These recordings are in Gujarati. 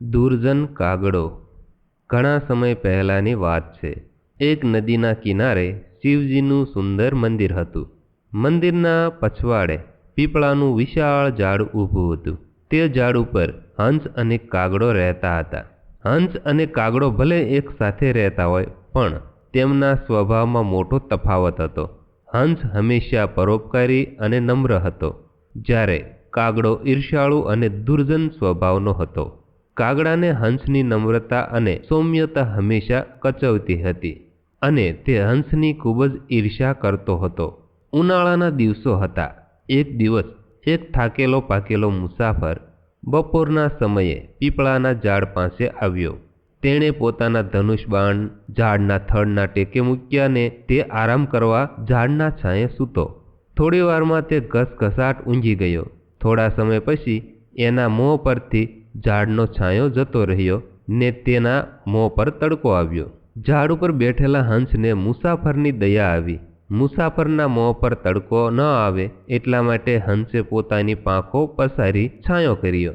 દુર્જન કાગડો. ઘણા સમય પહેલાંની વાત છે. એક નદીના કિનારે શિવજીનું સુંદર મંદિર હતું. મંદિરના પછવાડે પીપળાનું વિશાળ ઝાડ ઊભું હતું. તે ઝાડ ઉપર હંસ અને કાગડો રહેતા હતા. હંસ અને કાગડો ભલે એક સાથે રહેતા હોય, પણ તેમના સ્વભાવમાં મોટો તફાવત હતો. હંસ હંમેશા પરોપકારી અને નમ્ર હતો. જ્યારે કાગડો ઈર્ષાળુ અને દુર્જન સ્વભાવનો હતો. કાગડાને હંસની નમ્રતા અને સૌમ્યતા હંમેશા કચવતી હતી અને તે હંસની ખૂબ જ ઈર્ષ્યા કરતો હતો. ઉનાળાના દિવસો હતા. એક દિવસ એક થાકેલો પાકેલો મુસાફર બપોરના સમયે પીપળાના ઝાડ પાસે આવ્યો. તેણે પોતાના ધનુષ બાણ ઝાડના થડના ટેકે મૂક્યાને તે આરામ કરવા ઝાડના છાંયે સૂતો. થોડી વારમાં તે ઘસઘસાટ ઊંઘી ગયો. થોડા સમય પછી એના મોં પરથી ઝાડનો છાંયો જતો રહ્યો ને તેના મોં પર તડકો આવ્યો. ઝાડ ઉપર બેઠેલા હંસને મુસાફરની દયા આવી. મુસાફરના મોં પર તડકો ન આવે એટલા માટે હંસે પોતાની પાંખો પસારી છાંયો કર્યો.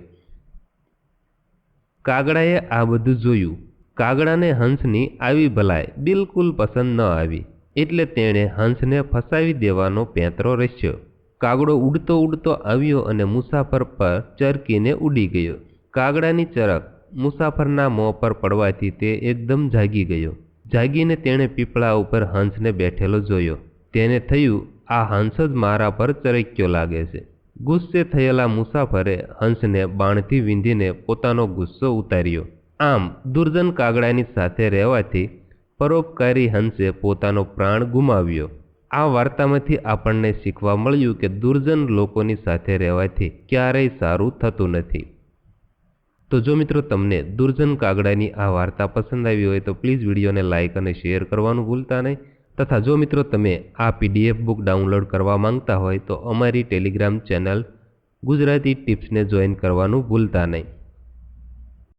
કાગડાએ આ બધું જોયું. કાગડાને હંસની આવી ભલાઈ બિલકુલ પસંદ ન આવી એટલે તેણે હંસને ફસાવી દેવાનો પેંતરો રચ્યો. કાગડો ઉડતો ઉડતો આવ્યો અને મુસાફર પર ચરકીને ઉડી ગયો. કાગડાની ચરક મુસાફરના મોં પર પડવાથી તે એકદમ જાગી ગયો. જાગીને તેણે પીપળા ઉપર હંસને બેઠેલો જોયો. તેને થયું, આ હંસ જ મારા પર ચરક્યો લાગે છે. ગુસ્સે થયેલા મુસાફરે હંસને બાણથી વીંધીને પોતાનો ગુસ્સો ઉતાર્યો. આમ, દુર્જન કાગડાની સાથે રહેવાથી પરોપકારી હંસે પોતાનો પ્રાણ ગુમાવ્યો. આ વાર્તામાંથી આપણને શીખવા મળ્યું કે દુર્જન લોકોની સાથે રહેવાથી ક્યારેય સારું થતું નથી. તો જો મિત્રો તમને દુર્જન કાગડાની આ વાર્તા પસંદ આવી હોય તો પ્લીઝ વિડીયોને લાઇક અને શેર કરવાનું ભૂલતા નહીં. તથા જો મિત્રો તમે આ પીડીએફ બુક ડાઉનલોડ કરવા માંગતા હોય તો અમારી ટેલિગ્રામ ચેનલ ગુજરાતી ટિપ્સને જોઈન કરવાનું ભૂલતા નહીં.